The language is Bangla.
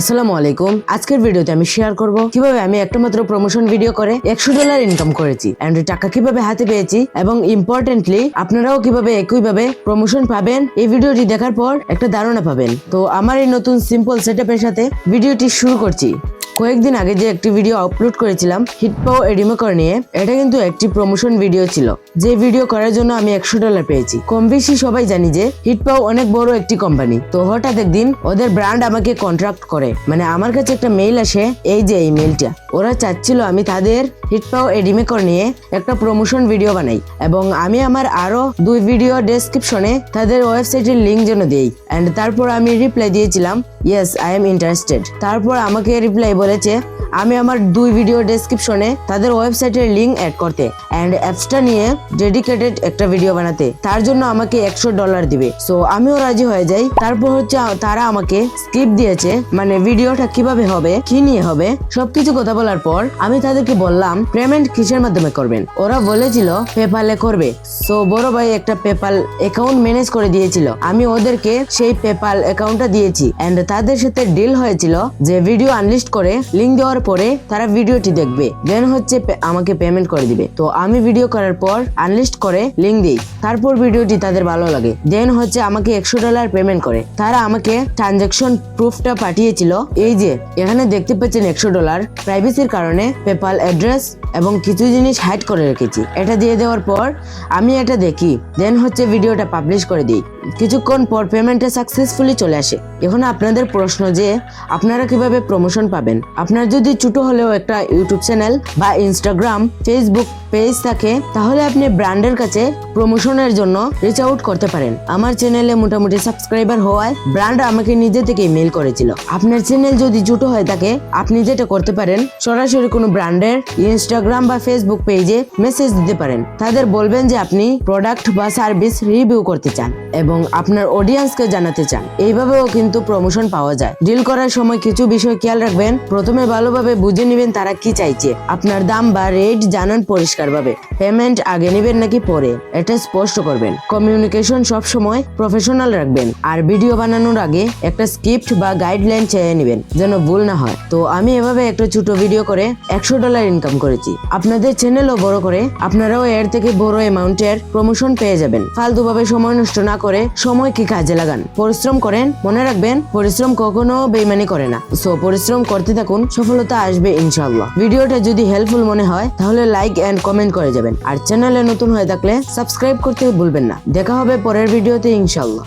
আসসালামু আলাইকুম। আজকের ভিডিওতে আমি শেয়ার করব কীভাবে আমি একটা মাত্র প্রমোশন ভিডিও করে একশো ডলার ইনকাম করেছি এন্ড টাকা কীভাবে হাতে পেয়েছি এবং ইম্পর্টেন্টলি আপনারাও কীভাবে একইভাবে প্রমোশন পাবেন, এই ভিডিওটি দেখার পর একটা ধারণা পাবেন। তো আমার এই নতুন সিম্পল সেটআপের সাথে ভিডিওটি শুরু করছি। কয়েকদিন আগে যে একটি ভিডিও আপলোড করেছিলাম হিটপাও এডিমেকর নিয়ে, এটা কিন্তু একটি প্রমোশন ভিডিও ছিল। যে ভিডিও করার জন্য আমি একশো ডলার পেয়েছি। কম বেশি সবাই জানি যে হিটপাও অনেক বড় একটি কোম্পানি তো হঠাৎ একদিন ওদের ব্র্যান্ড আমাকে কন্ট্রাক্ট করে। মানে আমার কাছে একটা মেইল আসে, এই যে এই মেইলটা ওরা চাচ্ছিল আমি তাদের হিটপাও এডিমেকর নিয়ে একটা প্রমোশন ভিডিও বানাই। এবং আমি আমার আরও দুই ভিডিও ডেসক্রিপশনে তাদের ওয়েবসাইটের লিঙ্ক যেন দিই। অ্যান্ড তারপর আমি রিপ্লাই দিয়েছিলাম ইয়েস আই এম ইন্টারেস্টেড তারপর আমাকে রিপ্লাই বলেছে, আমি আমার দুই ভিডিও ডেসক্রিপশনে তাদের ওয়েবসাইটের লিঙ্ক অ্যাড করতে অ্যান্ড অ্যাপসটা নিয়ে ডেডিকেটেড একটা ভিডিও বানাতে। তার জন্য আমাকে একশো ডলার দিবে। সো আমিও রাজি হয়ে যাই। তারপর হচ্ছে তারা আমাকে স্কিপ দিয়েছে। মানে ভিডিওটা কীভাবে হবে, কি নিয়ে হবে, সবকিছু কথা বলার পর আমি তাদেরকে বললাম পেমেন্ট কিসের মাধ্যমে করবেন? ওরা বলেছিল পেপালে করবে। সো বড় ভাই একটা পেপাল অ্যাকাউন্ট ম্যানেজ করে দিয়েছিল। আমি ওদেরকে সেই পেপাল অ্যাকাউন্টটা দিয়েছি। এন্ড তাদের সাথে ডিল হয়েছিল যে ভিডিও আনলিস্ট করে লিঙ্ক দেওয়ার পরে তারা ভিডিওটি দেখবে। দেন হচ্ছে আমাকে পেমেন্ট করে দিবে। তো আমি ভিডিও করার পর আনলিস্ট করে লিঙ্ক দিই। তারপর ভিডিওটি তাদের ভালো লাগে। দেন হচ্ছে আমাকে একশো ডলার পেমেন্ট করে। তারা আমাকে ট্রানজাকশন প্রুফটা পাঠিয়েছিল। এই যে, এখানে দেখতে পাচ্ছেন একশো ডলার প্রাইভেসির কারণে পেপাল অ্যাড্রেস এবং কিছু জিনিস হাইড করে রেখেছি। এটা দিয়ে দেওয়ার পর আমি এটা দেখি দেন হচ্ছে ভিডিওটা পাবলিশ করে দিই। কিছুক্ষণ পর পেমেন্টটা সাকসেসফুলি চলে আসে। এখন আপনাদের প্রশ্ন যে, আপনারা কীভাবে প্রমোশন পাবেন? আপনার যদি ছোট হলেও একটা ইউটিউব চ্যানেল বা ইনস্টাগ্রাম ফেসবুক পেজ থাকে, তাহলে আপনি ব্র্যান্ডের কাছে প্রমোশনের জন্য রিচ আউট করতে পারেন। আমার চ্যানেলে মোটামুটি সাবস্ক্রাইবার হওয়ায় ব্র্যান্ড আমাকে নিজে থেকে মেল করেছিল। আপনার চ্যানেল যদি ছোট হয়ে থাকে, আপনি যেটা করতে পারেন, সরাসরি কোনো ব্র্যান্ডের ইনস্টাগ্রাম বা ফেসবুক পেজে মেসেজ দিতে পারেন। তাদের বলবেন যে আপনি প্রোডাক্ট বা সার্ভিস রিভিউ করতে চান এবং আপনার অডিয়েন্সকে জানাতে চান। এইভাবেও কিন্তু প্রমোশন পাওয়া যায়। ডিল করার সময় কিছু বিষয় খেয়াল রাখবেন। প্রথমে ভালোভাবে বুঝে নেবেন তারা কি চাইছে। আপনার দাম বা রেট জানান পরিষ্কারভাবে। পেমেন্ট আগে নেবেন নাকি পরে? এটা স্পষ্ট করবেন। কমিউনিকেশন সব সময় প্রফেশনাল রাখবেন। আর ভিডিও বানানোর আগে একটা স্ক্রিপ্ট বা গাইডলাইন চেয়ে নেবেন, যেন ভুল না হয়। তো আমি এভাবে একটা ছোট ভিডিও করে একশো ডলার ইনকাম করেছি। আপনাদের চ্যানেলও বড় করে আপনারাও এর থেকে বড় অ্যামাউন্টের প্রমোশন পেয়ে যাবেন। ফালতুভাবে সময় নষ্ট না করে সময় কি কাজে লাগান? পরিশ্রম করেন, মনে রাখবেন, পরিশ্রম কখনো বেইমানি করে না। সো পরিশ্রম করতে থাকুন, সফলতা আসবে ইনশাআল্লাহ। ভিডিওটা যদি হেল্পফুল মনে হয়, তাহলে লাইক এন্ড কমেন্ট করে যাবেন। আর চ্যানেলে নতুন হয়ে থাকলে সাবস্ক্রাইব করতে ভুলবেন না। দেখা হবে পরের ভিডিওতে ইনশাআল্লাহ।